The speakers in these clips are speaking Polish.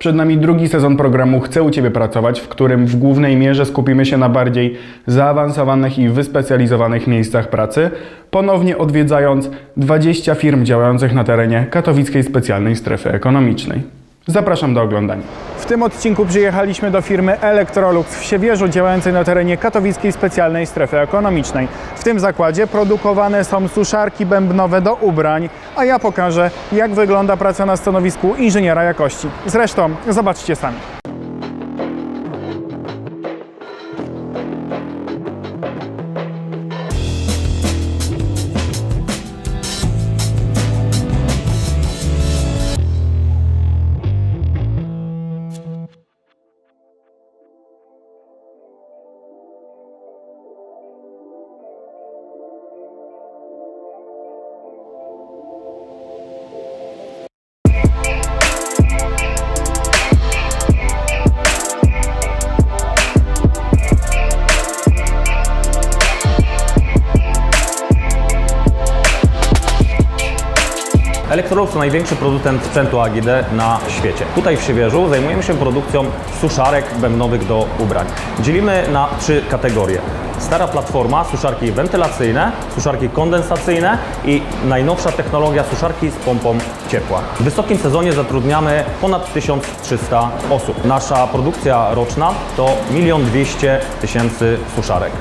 Przed nami drugi sezon programu Chcę u Ciebie pracować, w którym w głównej mierze skupimy się na bardziej zaawansowanych i wyspecjalizowanych miejscach pracy, ponownie odwiedzając 20 firm działających na terenie katowickiej specjalnej strefy ekonomicznej. Zapraszam do oglądania. Tym odcinku przyjechaliśmy do firmy Electrolux w Siewierzu, działającej na terenie katowickiej specjalnej strefy ekonomicznej. W tym zakładzie produkowane są suszarki bębnowe do ubrań, a ja pokażę, jak wygląda praca na stanowisku inżyniera jakości. Zresztą, zobaczcie sami. Electrolux to największy producent sprzętu AGD na świecie. Tutaj w Siewierzu zajmujemy się produkcją suszarek bębnowych do ubrań. Dzielimy na trzy kategorie. Stara platforma, suszarki wentylacyjne, suszarki kondensacyjne i najnowsza technologia suszarki z pompą ciepła. W wysokim sezonie zatrudniamy ponad 1300 osób. Nasza produkcja roczna to 1 200 tysięcy suszarek.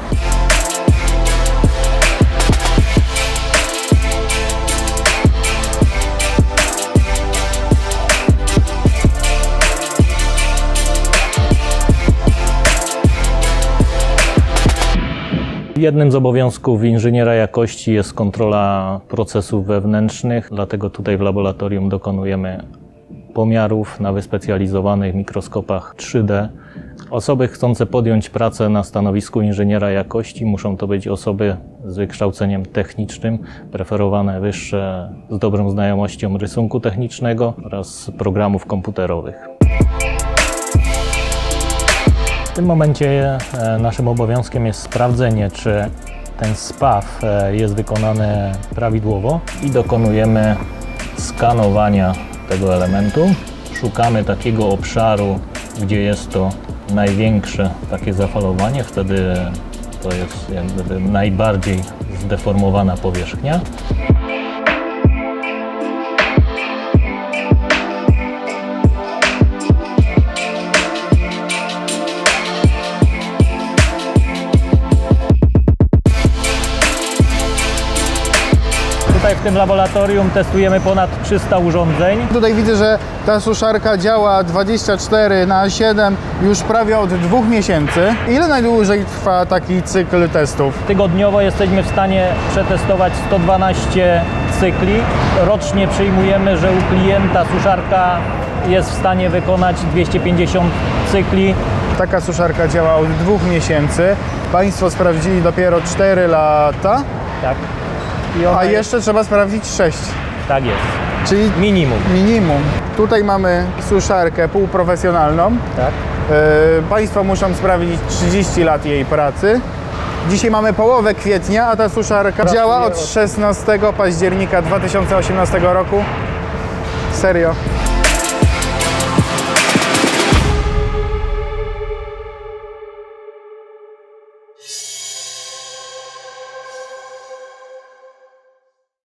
Jednym z obowiązków inżyniera jakości jest kontrola procesów wewnętrznych, dlatego tutaj w laboratorium dokonujemy pomiarów na wyspecjalizowanych mikroskopach 3D. Osoby chcące podjąć pracę na stanowisku inżyniera jakości muszą to być osoby z wykształceniem technicznym, preferowane wyższe z dobrą znajomością rysunku technicznego oraz programów komputerowych. W tym momencie e, naszym obowiązkiem jest sprawdzenie, czy ten spaw e, jest wykonany prawidłowo i dokonujemy skanowania tego elementu. Szukamy takiego obszaru, gdzie jest to największe takie zafalowanie, wtedy to jest najbardziej zdeformowana powierzchnia. Tutaj w tym laboratorium testujemy ponad 300 urządzeń. Tutaj widzę, że ta suszarka działa 24 na 7 już prawie od dwóch miesięcy. Ile najdłużej trwa taki cykl testów? Tygodniowo jesteśmy w stanie przetestować 112 cykli. Rocznie przyjmujemy, że u klienta suszarka jest w stanie wykonać 250 cykli. Taka suszarka działa od dwóch miesięcy. Państwo sprawdzili dopiero 4 lata, Tak. A jeszcze trzeba sprawdzić 6. Tak jest. Czyli Minimum. minimum. Tutaj mamy suszarkę półprofesjonalną. Tak. Yy, Państwo muszą sprawdzić 30 lat jej pracy. Dzisiaj mamy połowę kwietnia, a ta suszarka działa od 16 października 2018 roku. Serio.